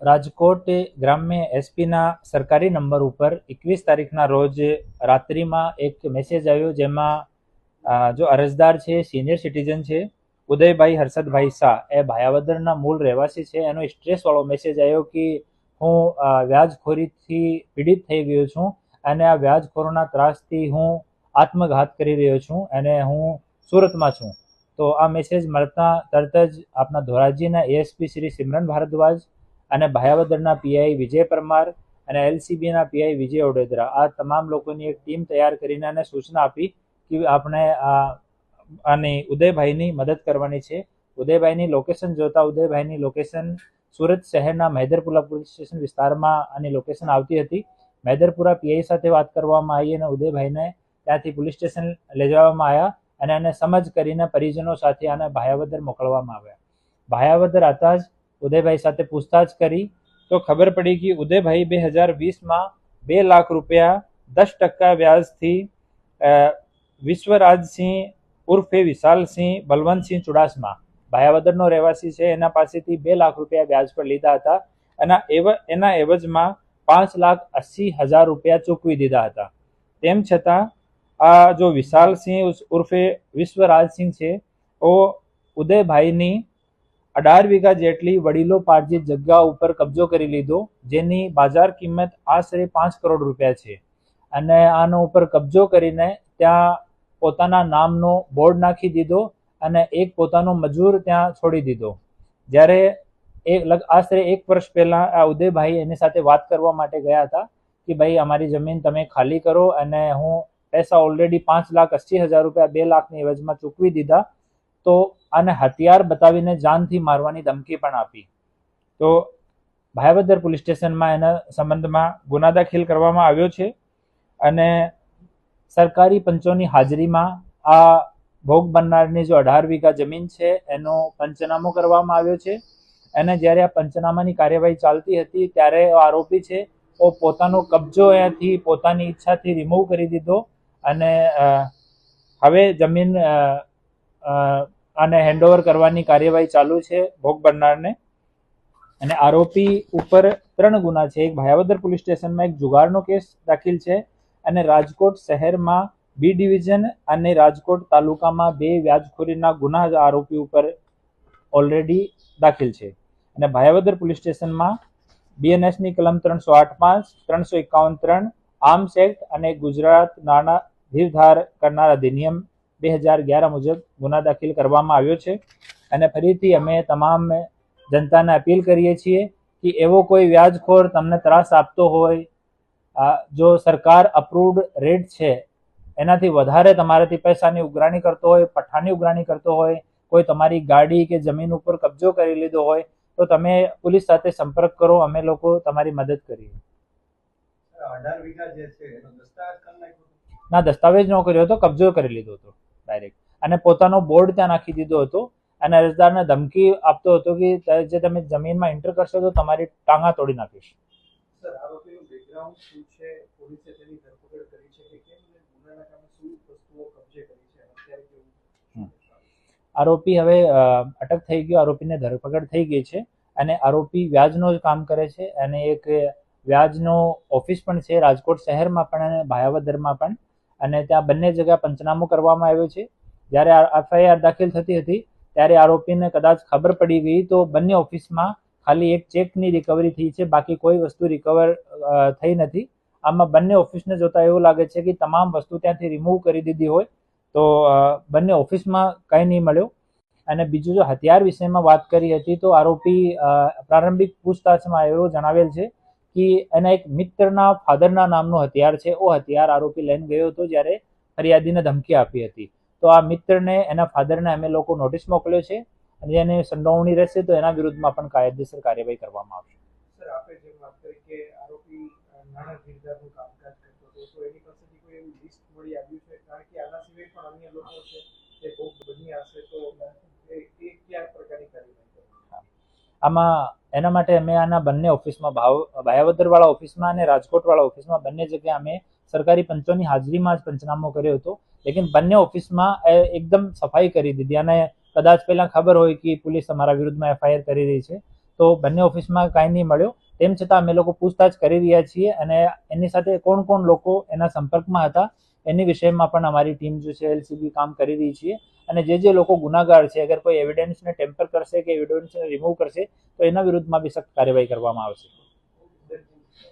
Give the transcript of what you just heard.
રાજકોટ ગ્રામ્ય એસપીના સરકારી નંબર ઉપર એકવીસ તારીખના રોજ રાત્રિમાં એક મેસેજ આવ્યો જેમાં જો અરજદાર છે સિનિયર સિટીઝન છે, ઉદયભાઈ હર્ષદભાઈ શાહ, એ ભાયાવદરના મૂળ રહેવાસી છે, એનો સ્ટ્રેસવાળો મેસેજ આવ્યો કે હું વ્યાજખોરીથી પીડિત થઈ ગયો છું અને આ વ્યાજખોરોના ત્રાસથી હું આત્મઘાત કરી રહ્યો છું અને હું સુરતમાં છું. તો આ મેસેજ મળતા તરત જ આપણા ધોરાજીના એએસપી શ્રી સિમરન ભારદ્વાજ અને ભાયાવદરના પીઆઈ વિજય પરમાર અને એલસીબીના પીઆઈ વિજય ઓડેદરા આ તમામ લોકોની એક ટીમ તૈયાર કરીને અને સૂચના આપી કે આપણે આ અને ઉદયભાઈની મદદ કરવાની છે. ઉદયભાઈની લોકેશન જોતા ઉદયભાઈની લોકેશન સુરત શહેરના મહેદરપુરા પોલીસ સ્ટેશન વિસ્તારમાં આની લોકેશન આવતી હતી. મહેદરપુરા પીઆઈ સાથે વાત કરવામાં આવી અને ઉદયભાઈને ત્યાંથી પોલીસ સ્ટેશન લઈ જવામાં આવ્યા. અને આને સમજ કરીને પરિજનો સાથે આને ભાયાવદર મોકલવામાં આવ્યા. ભાયાવદર આવતા જ ઉદયભાઈ સાથે પૂછતાછ કરી તો ખબર પડી કે ઉદયભાઈ બે હજાર વીસમાં બે લાખ રૂપિયા દસ ટકા વ્યાજથી વિશ્વરાજસિંહ ઉર્ફે વિશાલસિંહ બલવંતસિંહ ચુડાસમા, ભાયાવદરનો રહેવાસી છે, એના પાસેથી બે લાખ રૂપિયા વ્યાજ પર લીધા હતા અને એવ, એના એવજમાં પાંચ લાખ અસી હજાર રૂપિયા ચૂકવી દીધા હતા. તેમ છતાં આ જો વિશાલસિંહ ઉર્ફે વિશ્વરાજસિંહ છે, ઓ ઉદયભાઈની અઢાર વીઘા જેટલી વડીલો પાર્જિત જગ્યા ઉપર કબજો કરી લીધો, જેની બજાર કિંમત આશરે પાંચ કરોડ રૂપિયા છે. અને આનો ઉપર કબજો કરીને ત્યાં પોતાના નામનો બોર્ડ નાખી દીધો અને એક પોતાનો મજૂર ત્યાં છોડી દીધો. જ્યારે એ આશરે એક વર્ષ પહેલાં આ ઉદયભાઈ એની સાથે વાત કરવા માટે ગયા હતા કે, ભાઈ, અમારી જમીન તમે ખાલી કરો અને હું પૈસા ઓલરેડી પાંચ લાખ અસી હજાર રૂપિયા બે લાખની એવજમાં ચૂકવી દીધા. તો આને હથિયાર બતાવીને જાનથી મારવાની ધમકી પણ આપી. તો ભાયાવદર પોલીસ સ્ટેશનમાં એના સંબંધમાં ગુના દાખલ કરવામાં આવ્યો છે અને સરકારી પંચોની હાજરીમાં આ ભોગ બનનારની જો અઢાર વીઘા જમીન છે, એનો પંચનામો કરવામાં આવ્યો છે. અને જ્યારે આ પંચનામાની કાર્યવાહી ચાલતી હતી ત્યારે આરોપી છે, ઓ પોતાનો કબજો અહીંયાથી, પોતાની ઈચ્છાથી રિમૂવ કરી દીધો. અને હવે જમીન આને હેન્ડઓવર કરવાની કાર્યવાહી ચાલુ છે ભોગ બનનારને. અને આરોપી ઉપર ત્રણ ગુના છે. એક ભાયાવદર પોલીસ સ્ટેશનમાં એક જુગારનો કેસ દાખલ છે અને રાજકોટ શહેરમાં બી ડિવિઝન અને રાજકોટ તાલુકામાં બે વ્યાજખોરીના ગુના આરોપી ઉપર ઓલરેડી દાખલ છે. અને ભાયાવદર પોલીસ સ્ટેશનમાં બીએનએસની કલમ ત્રણસો આઠ પાંચ ત્રણસો એકાવન ત્રણ, આર્મ્સ એક્ટ અને ગુજરાત નાણાં ધીરધાર કરનાર અધિનિયમ બે હજાર અગિયાર મુજબ ગુના દાખલ કરવામાં આવ્યો છે અને ફરીથી અમે તમામ જનતાને અપીલ કરીએ છીએ કે એવો કોઈ વ્યાજખોર તમને ત્રાસ આપતો હોય જો સરકાર અપ્રુવડ રેટ છે, એનાથી વધારે તમારાથી પૈસાની ઉઘરાણી કરતો હોય પઠાની ઉઘરાણી કરતો હોય, કોઈ તમારી ગાડી કે જમીન ઉપર કબજો કરી લીધો હોય, તો તમે પોલીસ સાથે સંપર્ક કરો, અમે લોકો તમારી મદદ કરીએ અઢાર વીઘા જે છે. ના દસ્તાવેજ ન કર્યો હતો કબજો કરી લીધો હતો ડાયરેક્ટ અને પોતાનો બોર્ડ ત્યાં નાખી દીધો હતો. અને અરજદારને ધમકી આપતો હતો કે જે તમે જમીનમાં એન્ટર કરશો તો તમારી ટાંગા તોડી નાખીશ. આરોપી હવે અટક થઈ ગયો. આરોપીને ધરપકડ થઈ ગઈ છે. અને આરોપી વ્યાજનો જ કામ કરે છે. અને એક વ્યાજનો ઓફિસ પણ છે. રાજકોટ શહેરમાં પણ અને ભાયાવદરમાં પણ. અને ત્યાં બંને જગ્યા પંચનામું કરવામાં આવ્યો છે. જ્યારે એફઆઈઆર દાખલ થતી હતી, ત્યારે આરોપીને કદાચ ખબર પડી ગઈ તો બંને ઓફિસમાં ખાલી એક ચેકની રિકવરી થઈ છે, બાકી કોઈ વસ્તુ રિકવર થઈ નથી. આમાં બંને ઓફિસને જોતા એવું લાગે છે કે તમામ વસ્તુ ત્યાંથી રિમૂવ કરી દીધી હોય તો બંને ઓફિસમાં કંઈ નહીં મળ્યું. અને બીજું જો હથિયાર વિષયમાં વાત કરી હતી તો આરોપી પ્રારંભિક પૂછતાછમાં એવું જણાવેલ છે કે એના એક મિત્રના ફાધરના નામનું હથિયાર છે. ઓ હથિયાર આરોપી લઈને ગયો હતો જ્યારે ફરિયાદીને ધમકી આપી હતી. તો આ મિત્રને એના ફાધરને અમે લોકો નોટિસ મોકલ્યો છે અને એને સંડોવણી રહેશે તો એના વિરુદ્ધમાં પણ કાયદેસર કાર્યવાહી કરવામાં આવશે. સર આપે જેમ વાત કરી કે આરોપી નાણાં ધીરધારનું કામકાજ કરતો હતો તો એની પાસેથી કોઈ એવું લિસ્ટ મળી આવ્યું છે? કારણ કે આના સિવાય પણ અન્ય લોકો છે જે ભોગ બન્યા હશે તો એ એ કયા પ્રકારની કાર્યવાહી આમાં એના માટે અમે આના બંને ઓફિસમાં ભાવ ભાયાવદરવાળા ઓફિસમાં અને રાજકોટવાળા ઓફિસમાં બંને જગ્યાએ અમે સરકારી પંચોની હાજરીમાં જ પંચનામો કર્યો હતો. લેકિન બંને ઓફિસમાં એકદમ સફાઈ કરી દીધી. અને કદાચ પહેલાં ખબર હોય કે પોલીસ અમારા વિરુદ્ધમાં એફઆઈઆર કરી રહી છે, તો બંને ઓફિસમાં કાંઈ નહીં મળ્યો. તેમ છતાં અમે લોકો પૂછતાછ કરી રહ્યા છીએ અને એની સાથે કોણ કોણ લોકો એના સંપર્કમાં હતા એની વિષયમાં પણ અમારી ટીમ જે છે, એલસીબી કામ કરી રહી છે. અને જે જે લોકો ગુનાગાર છે, અગર કોઈ એવિડન્સને ટેમ્પર કરશે કે એવિડન્સને રિમૂવ કરશે, તો એના વિરુદ્ધમાં બી સખ્ત કાર્યવાહી કરવામાં આવશે.